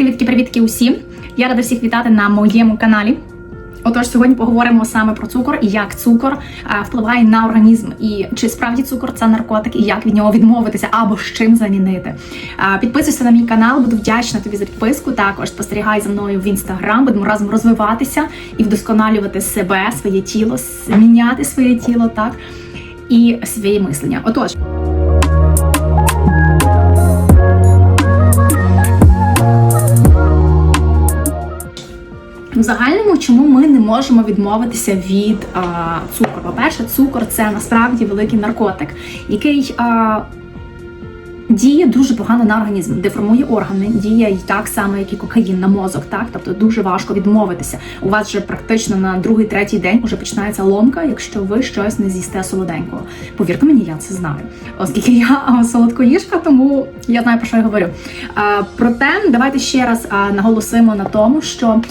Привітки, привітки усім! Я рада всіх вітати на моєму каналі. Отож, сьогодні поговоримо саме про цукор і як цукор е, впливає на організм, і чи справді цукор це наркотик, і як від нього відмовитися або з чим замінити. Е, Підписуйся на мій канал, буду вдячна тобі за підписку. Також спостерігай за мною в інстаграм. Будемо разом розвиватися і вдосконалювати себе, своє тіло, міняти своє тіло, так і своє мислення. Отож. В загальному, чому ми не можемо відмовитися від а, цукру? По-перше, цукор це насправді великий наркотик, який а, діє дуже погано на організм, деформує органи, діє так само, як і кокаїн на мозок. Так, тобто дуже важко відмовитися. У вас вже практично на другий, третій день вже починається ломка, якщо ви щось не з'їсте солоденького. Повірте мені, я це знаю, оскільки я солодкоїжка, тому я знаю про що я говорю. Проте давайте ще раз наголосимо на тому, що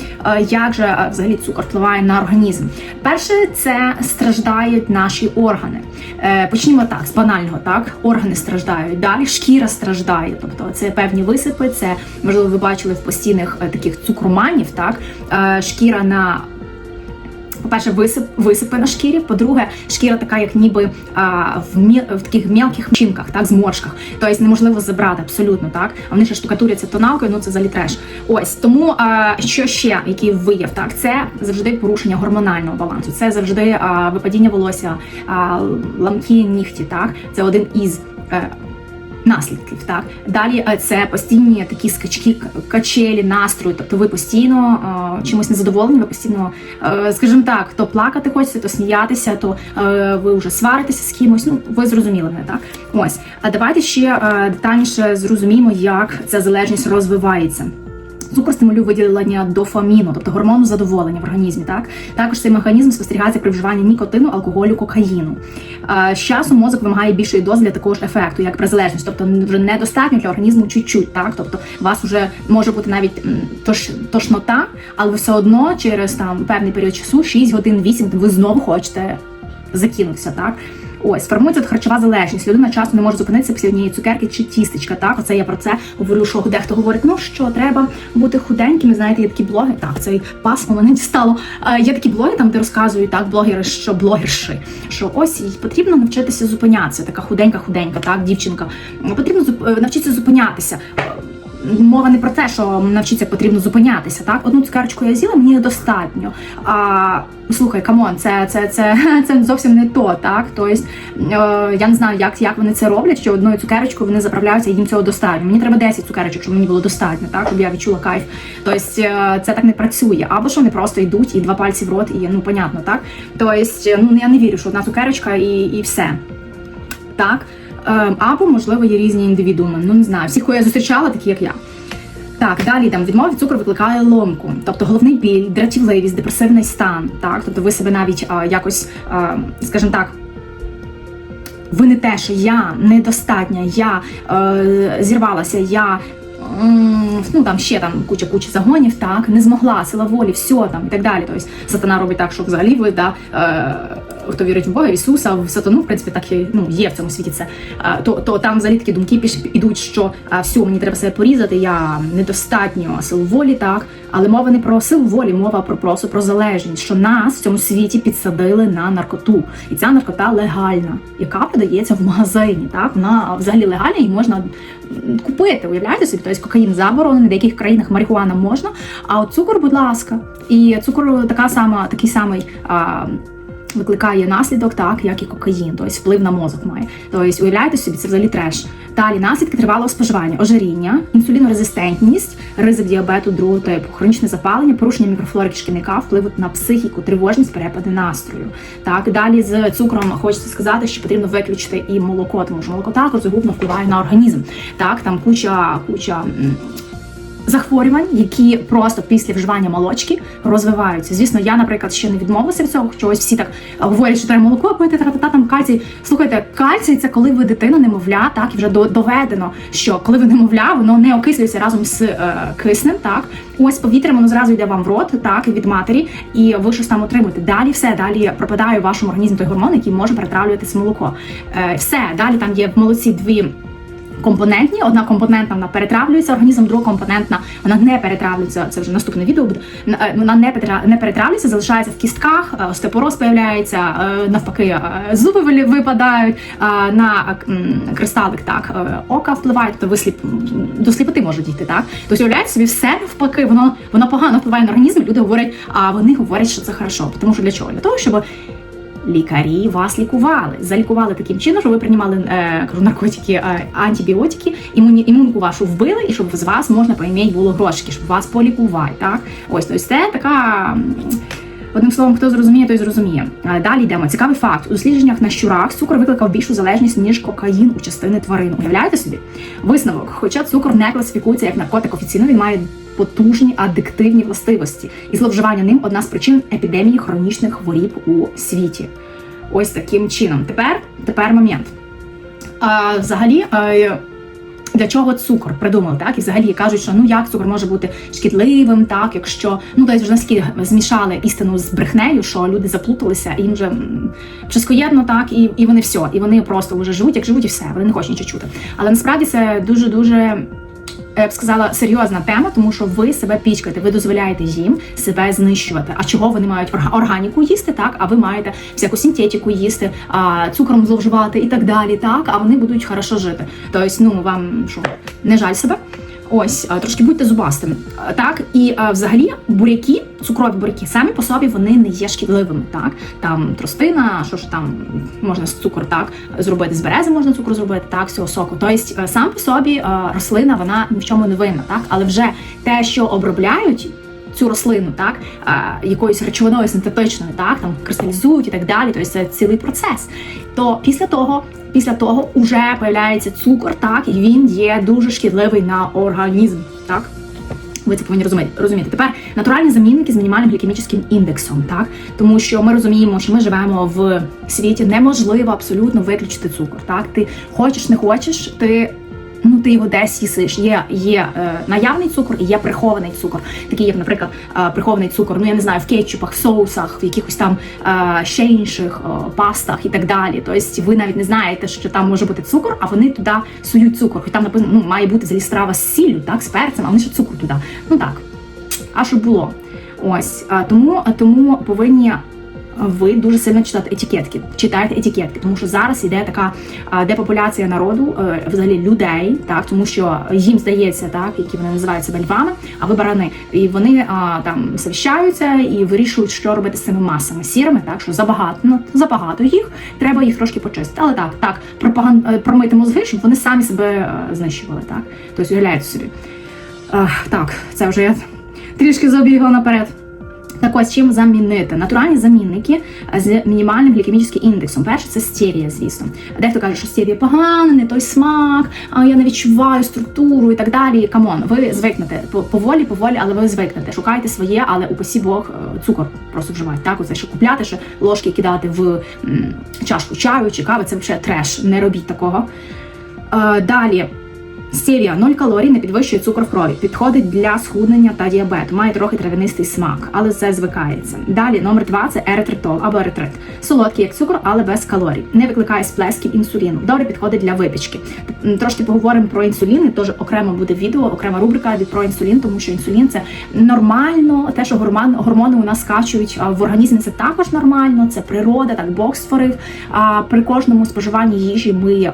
як же взагалі цукор впливає на організм. Перше, це страждають наші органи. Е, почнімо так, з банального, так органи страждають. Далі страждає, тобто це певні висипи. Це можливо ви бачили в постійних е, таких цукроманів. Так Е, шкіра на по-перше, висип, висипи на шкірі. По-друге, шкіра така, як ніби а, в, мі, в таких мілких чинках, так, зморшках. Тобто неможливо забрати абсолютно так. А вони ще штукатуряться тоналкою, ну це взагалі треш. Ось тому а, що ще, який вияв, так, це завжди порушення гормонального балансу. Це завжди а, випадіння волосся, а, ламкі нігті. Так, це один із. е, Наслідків так далі е, це постійні такі скачки, качелі, настрою. Тобто ви постійно е, чимось незадоволені, ви постійно, е, скажімо так, то плакати хочеться, то сміятися, то е, ви вже сваритеся з кимось. Ну ви зрозуміли мене, так? Ось. А давайте ще е, детальніше зрозуміємо, як ця залежність розвивається. Цукор стимулює виділення дофаміну, тобто гормону задоволення в організмі. Так також цей механізм спостерігається при вживанні нікотину, алкоголю, кокаїну. З часом мозок вимагає більшої дози для такого ж ефекту, як при залежності. Тобто вже недостатньо для організму чуть-чуть. Так, тобто у вас вже може бути навіть тош, тошнота, але все одно через там певний період часу, 6 годин, 8, ви знову хочете закинутися. Так. Ось формується от харчова залежність. Людина часто не може зупинитися після однієї цукерки чи тістечка. Так, оце я про це говорю, що дехто говорить, ну що треба бути худенькими. Знаєте, є такі блоги. Так, цей пасмо мене дістало. Е, є такі блоги, там де розказують так, блогери, що блогерши, що ось їй потрібно навчитися зупинятися. Така худенька, худенька, так, дівчинка. Потрібно е, навчитися зупинятися. Мова не про те, що навчитися потрібно зупинятися. Так, одну цукерочку я з'їла, мені достатньо. А слухай, камон, це, це, це, це зовсім не то. Так, тобто е, я не знаю, як, як вони це роблять, що одною цукерочкою вони заправляються, і їм цього достатньо. Мені треба 10 цукерочок, щоб мені було достатньо, так, щоб я відчула кайф. Тобто е, це так не працює. Або що вони просто йдуть і два пальці в рот, і ну понятно, так. Тобто, ну я не вірю, що одна цукерочка і, і все. Так. Ем, Або, можливо, є різні індивідууми. Ну не знаю, всіх, кого я зустрічала, такі як я. Так, далі йдемо. Відмова від цукру викликає ломку, тобто головний біль, дратівливість, депресивний стан. Так, тобто ви себе навіть а, якось, а, скажімо так. Ви не те, що я недостатня, я е, зірвалася, я ну там ще там куча куча загонів, так не змогла, сила волі, все там і так далі. Тобто сатана робить так, що взагалі ви да, е, хто вірить в Бога, в Ісуса, в сатану, в принципі, так і ну є в цьому світі це. То, то там взагалі такі думки піш ідуть, що е, все, мені треба себе порізати, я недостатньо сил волі, так. Але мова не про силу волі, мова про просто про залежність, що нас в цьому світі підсадили на наркоту, і ця наркота легальна, яка продається в магазині. Так вона взагалі легальна і можна купити. Уявляєте собі, тобто кокаїн заборонений, в деяких країнах марихуана можна. А от цукор, будь ласка, і цукор така сама, такий самий. А, Викликає наслідок, так як і кокаїн, тобто вплив на мозок має. Тобто, уявляєте собі, це взагалі треш. Далі наслідки тривалого споживання, ожиріння, інсулінорезистентність, ризик діабету другого типу, хронічне запалення, порушення мікрофлори кишківника, впливу на психіку, тривожність, перепади настрою. Так далі з цукром хочеться сказати, що потрібно виключити і молоко, тому що молоко також загубно впливає на організм. Так, там куча, куча. Захворювань, які просто після вживання молочки розвиваються. Звісно, я, наприклад, ще не відмовилася від цього, що ось всі так говорять, що треба молоко пити, тра-та-та, там кальцій. Слухайте, кальцій це коли ви дитина немовля, так і вже до- доведено, що коли ви немовля, воно не окислюється разом з е, киснем. Так, ось повітря воно зразу йде вам в рот, так від матері, і ви щось там отримуєте. Далі все далі пропадає в вашому організмі той гормон, який може перетравлюватися в молоко. Е, все далі там є в молоці дві компонентні. Одна компонентна вона перетравлюється організм, друга компонентна вона не перетравлюється. Це вже наступне відео буде. Е, Вона не перетравлюється, залишається в кістках, е, остеопороз появляється, е, навпаки, е, зуби випадають е, на е, кристалик. Так е, ока впливає, тобто висліп до сліпоти може дійти. Так тобто уявляєте собі все навпаки, воно воно погано впливає на організм. Люди говорять, а вони говорять, що це хорошо. Тому що для чого? Для того, щоб лікарі вас лікували, залікували таким чином, що ви приймали е, наркотики, е, антибіотики, імуні, імунку вашу вбили, і щоб з вас можна поім'ять було грошки, щоб вас полікували. Так, ось ось це така. Одним словом, хто зрозуміє, той зрозуміє. Далі йдемо. Цікавий факт. У дослідженнях на щурах цукор викликав більшу залежність, ніж кокаїн у частини тварин. Уявляєте собі? Висновок. Хоча цукор не класифікується як наркотик офіційно, він має потужні адиктивні властивості. І зловживання ним одна з причин епідемії хронічних хворіб у світі. Ось таким чином. Тепер, тепер момент. А, взагалі, е, для чого цукор придумали, так? І взагалі кажуть, що ну як цукор може бути шкідливим, так, якщо ну тобто вже наскільки змішали істину з брехнею, що люди заплуталися, і їм вже чискоєдно, так, і, і вони все, і вони просто вже живуть, як живуть, і все, вони не хочуть нічого чути. Але насправді це дуже дуже. Я б сказала серйозна тема, тому що ви себе пічкаєте, ви дозволяєте їм себе знищувати. А чого вони мають орга- органіку їсти, так? А ви маєте всяку синтетику їсти, а цукром зловживати і так далі, так? А вони будуть хорошо жити. Тобто, ну вам що не жаль себе. Ось трошки будьте зубастим. Так і взагалі буряки, цукрові буряки, самі по собі вони не є шкідливими. Так там тростина, що ж там можна з цукор так зробити з берези, можна цукор зробити, так цього соку. Тобто е, сам по собі е, рослина вона ні в чому не винна, так але вже те, що обробляють. Цю рослину, так якоюсь речовиною синтетичною, так там кристалізують і так далі. Тобто це цілий процес. То після того, після того вже появляється цукор, так і він є дуже шкідливий на організм. Так ви це повинні розуміти. розуміти. Тепер натуральні замінники з мінімальним глікемічним індексом, так тому що ми розуміємо, що ми живемо в світі, неможливо абсолютно виключити цукор. Так, ти хочеш, не хочеш, ти. Ну, ти його десь їсиш. Є, є е, наявний цукор і є прихований цукор. Такий, як, наприклад, е, прихований цукор, ну я не знаю, в кетчупах, соусах, в якихось там е, ще інших е, пастах і так далі. Тобто ви навіть не знаєте, що там може бути цукор, а вони туди сують цукор. Хоч там написано, ну має бути взагалі страва з сіллю, так, з перцем, а вони ще цукор туди. Ну так. А щоб було. Ось тому, тому повинні ви дуже сильно читати етикетки. Читайте етикетки, тому що зараз іде така депопуляція народу, е, взагалі людей, так тому що їм здається, так які вони називають себе львами, а ви барани, і вони а, там совіщаються і вирішують, що робити з цими масами сірими, так що забагато ну, забагато їх, треба їх трошки почистити. Але так, так пропаган... е, промити мозги, щоб вони самі себе е, знищували. Так, тобто уявляєте собі. Ах, так, це вже я трішки забігла наперед. Так ось чим замінити? Натуральні замінники з мінімальним глікемічним індексом. Перше це стевія, звісно. Дехто каже, що стевія погана, не той смак, а я не відчуваю структуру і так далі. Камон, ви звикнете поволі, поволі, але ви звикнете. Шукайте своє, але упасі Бог е, цукор просто вживайте. Так, оце що купляти, що ложки кидати в чашку чаю чи кави, це взагалі треш. Не робіть такого. Е, Далі. Стевія 0 калорій не підвищує цукор в крові. Підходить для схуднення та діабету. Має трохи травянистий смак, але це звикається. Далі номер 2 це еритритол або еритрит. Солодкий як цукор, але без калорій. Не викликає сплесків інсуліну. Добре підходить для випічки. Трошки поговоримо про інсулін. Теж окремо буде відео, окрема рубрика про інсулін, тому що інсулін це нормально. Те, що гормон, гормони у нас скачують в організмі, це також нормально. Це природа, так Бог створив. А при кожному споживанні їжі ми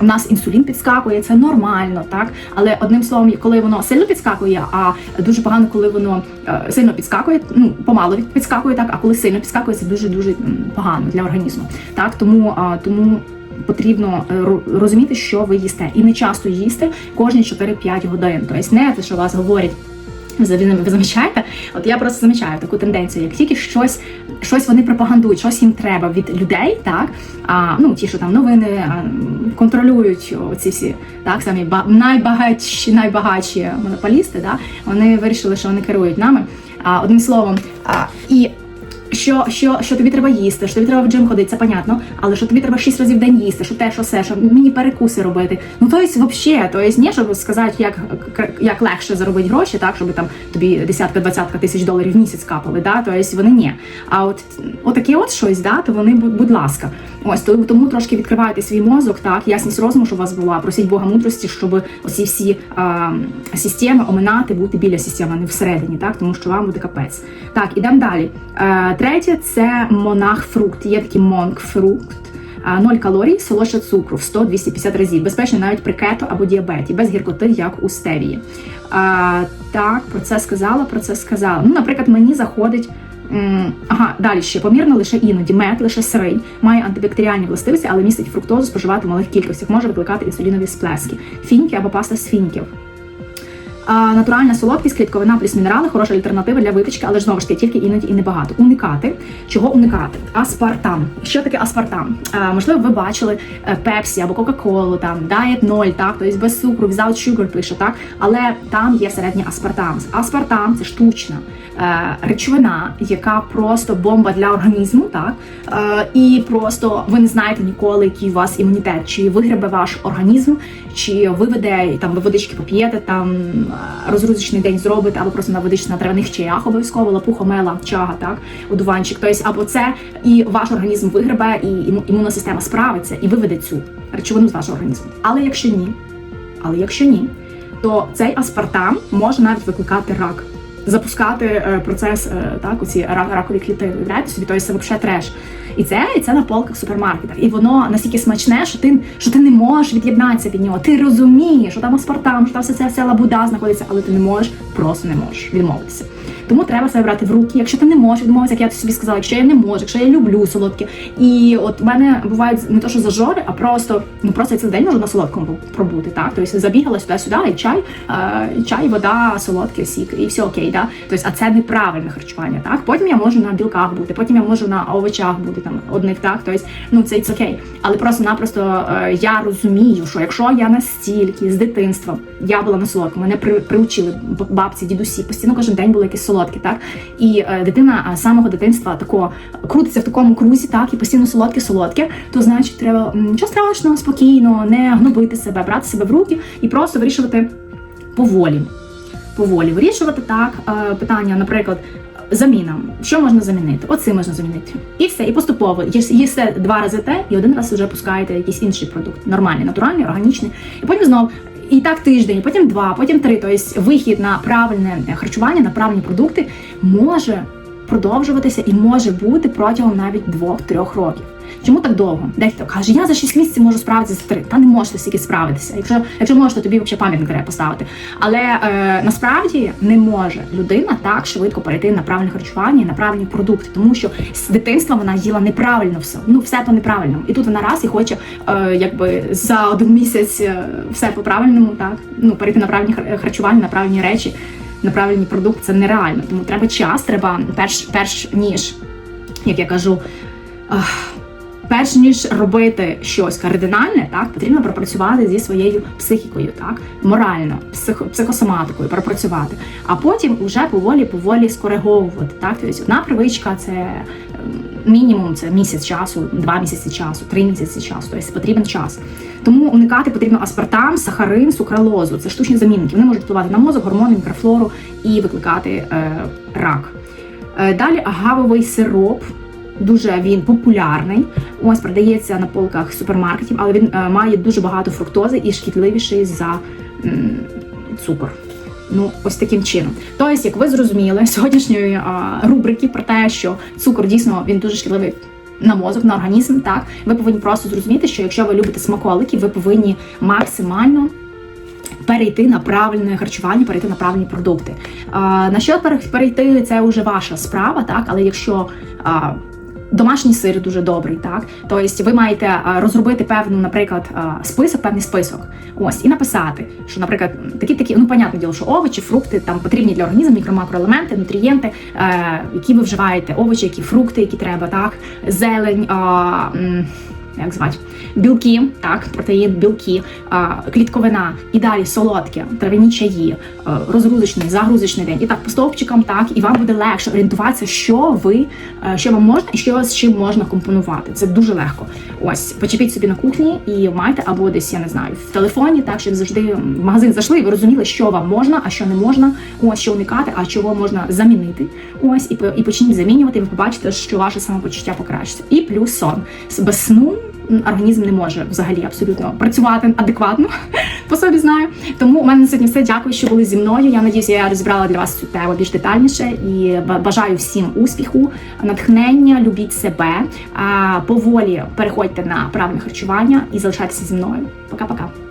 у нас інсулін підскакує, це нормально, так але одним словом, коли воно сильно підскакує, а дуже погано, коли воно е, сильно підскакує, ну помало підскакує, так а коли сильно підскакує, це дуже дуже погано для організму. Так тому тому. Потрібно е, розуміти, що ви їсте, і не часто їсти кожні 4-5 годин. Тобто не те, що вас говорять. Ви зам- ви замічаєте? От я просто замічаю таку тенденцію. Як тільки щось, щось вони пропагандують, щось їм треба від людей, так а ну ті, що там новини а, контролюють ці всі так самі ба- найбагатші, найбагатші монополісти, да, вони вирішили, що вони керують нами. А, одним словом, а, і що, що, що тобі треба їсти, що тобі треба в джим ходити, це понятно, але що тобі треба 6 разів в день їсти, що те, що все, що мені перекуси робити. Ну то есть вообще, то есть не щоб сказати, як, як легше заробити гроші, так, щоб там тобі десятка-двадцятка тисяч доларів в місяць капали, да, то есть вони ні. А от отаке от щось, да, то вони, будь, ласка. Ось тому, трошки відкривайте свій мозок, так, ясність розуму, щоб у вас була, просіть Бога мудрості, щоб оці всі а, системи оминати, бути біля системи, а не всередині, так, тому що вам буде капець. Так, ідемо далі. Третє це монах-фрукт. Є такий монк-фрукт. А, 0 калорій, солодше цукру в 100-250 разів. Безпечно навіть при кето або діабеті, без гіркоти, як у стевії. А, так, про це сказала, про це сказала. Ну, наприклад, мені заходить. Ага, далі ще помірно лише іноді. Мед, лише сирий, має антибактеріальні властивості, але містить фруктозу споживати в малих кількостях, може викликати інсулінові сплески. Фіньки або паста з фіньків. Натуральна солодкість, клітковина плюс мінерали, хороша альтернатива для випічки, але ж знову ж таки тільки іноді і небагато. Уникати. Чого уникати? Аспартам. Що таке аспартам? А, можливо, ви бачили е, Пепсі або Кока-Колу, там Diet 0, так, тобто без цукру, without sugar пише, так, але там є середній аспартам. Аспартам це штучна е, речовина, яка просто бомба для організму, так, е, і просто ви не знаєте ніколи, який у вас імунітет, чи вигребе ваш організм, чи виведе там ви водички поп'єте, там розрузочний день зробити, або просто на на травних чаях обов'язково лапуха, мела, чага, так, одуванчик. Тобто, або це і ваш організм вигребе, і іму- імунна система справиться і виведе цю речовину з вашого організму. Але якщо ні, але якщо ні, то цей аспартам може навіть викликати рак. Запускати е, процес е, так, оці ра- ракові клітини. Уявляєте собі, тобто це взагалі треш. І це, і це на полках супермаркетах. І воно настільки смачне, що ти, що ти не можеш від'єднатися від нього. Ти розумієш, що там аспартам, що там вся ця лабуда знаходиться, але ти не можеш, просто не можеш відмовитися. Тому треба себе брати в руки. Якщо ти не можеш відмовитися, як я собі сказала, якщо я не можу, якщо я люблю солодке. І от в мене бувають не то, що зажори, а просто ну просто я цілий день можу на солодкому пробути. Так, тобто забігала сюди-сюди, і чай, е, чай, вода, солодке, сік, і все окей. Да? Тобто, а це неправильне харчування. Так, потім я можу на білках бути, потім я можу на овочах бути там одних. Так, тобто, ну це окей. Але просто-напросто е, я розумію, що якщо я настільки з дитинства я була на солодкому, мене при, приучили бабці, дідусі, постійно кожен день було якесь солодке, так і е, дитина а, з самого дитинства тако крутиться в такому крузі, так і постійно солодке, солодке, то значить треба нічого страшного, спокійно, не гнобити себе, брати себе в руки і просто вирішувати поволі. Поволі вирішувати так е, питання, наприклад. Заміна, що можна замінити? Оце можна замінити. І все, і поступово. Їс- Їсте два рази те, і один раз вже пускаєте якийсь інший продукт. Нормальний, натуральний, органічний. І потім знов. І так тиждень, потім два, потім три. Тобто вихід на правильне харчування, на правильні продукти може продовжуватися і може бути протягом навіть двох-трьох років. Чому так довго? Дехто каже, я за 6 місяців можу справитися за 3. Та не можете стільки справитися. Якщо, якщо можеш, то тобі взагалі пам'ятник треба поставити. Але е, насправді не може людина так швидко перейти на правильне харчування і на правильні продукти, тому що з дитинства вона їла неправильно все. Ну все по неправильному. І тут вона раз і хоче е, якби за один місяць е, все по правильному, так ну перейти на правильні харчування, на правильні речі. На продукт це нереально, тому треба час, треба перш, перш ніж, як я кажу, перш ніж робити щось кардинальне, так потрібно пропрацювати зі своєю психікою, так морально, психо, психосоматикою пропрацювати, а потім вже поволі поволі скориговувати. Так, тобто одна привичка це мінімум це місяць часу, два місяці часу, три місяці часу. Тобто потрібен час. Тому уникати потрібно аспартам, сахарин, сукралозу. Це штучні замінники. Вони можуть впливати на мозок, гормони, мікрофлору і викликати е, рак. Е, Далі агавовий сироп. Дуже він популярний. Ось продається на полках супермаркетів, але він е, має дуже багато фруктози і шкідливіший за м, цукор. Ну, ось таким чином. Тобто, як ви зрозуміли, сьогоднішньої а, рубрики про те, що цукор дійсно він дуже шкідливий на мозок, на організм. Так, ви повинні просто зрозуміти, що якщо ви любите смаколики, ви повинні максимально перейти на правильне харчування, перейти на правильні продукти. А, на що перейти, це вже ваша справа, так, але якщо а, Домашній сир дуже добрий, так тобто ви маєте розробити певну, наприклад, список, певний список. Ось і написати, що, наприклад, такі такі, ну понятне діло, що овочі, фрукти там потрібні для організму, мікро-макроелементи, нутрієнти, е, які ви вживаєте, овочі, які фрукти, які треба, так, зелень. Як звати, білки, так, протеїн, білки, клітковина і далі солодке, травяні чаї, е, розгрузочний, загрузочний день. І так по стовпчикам, так, і вам буде легше орієнтуватися, що ви, е, що вам можна і що з чим можна компонувати. Це дуже легко. Ось, почепіть собі на кухні і майте, або десь, я не знаю, в телефоні, так, щоб завжди в магазин зайшли, і ви розуміли, що вам можна, а що не можна, ось що уникати, а чого можна замінити. Ось, і, і почніть замінювати, і ви побачите, що ваше самопочуття покращиться. І плюс сон. Без сну організм не може взагалі абсолютно працювати адекватно. По собі знаю. Тому у мене на сьогодні все. Дякую, що були зі мною. Я надіюся, я розібрала для вас цю тему більш детальніше і бажаю всім успіху, натхнення, любіть себе, поволі переходьте на правильне харчування і залишайтеся зі мною. Пока-пока.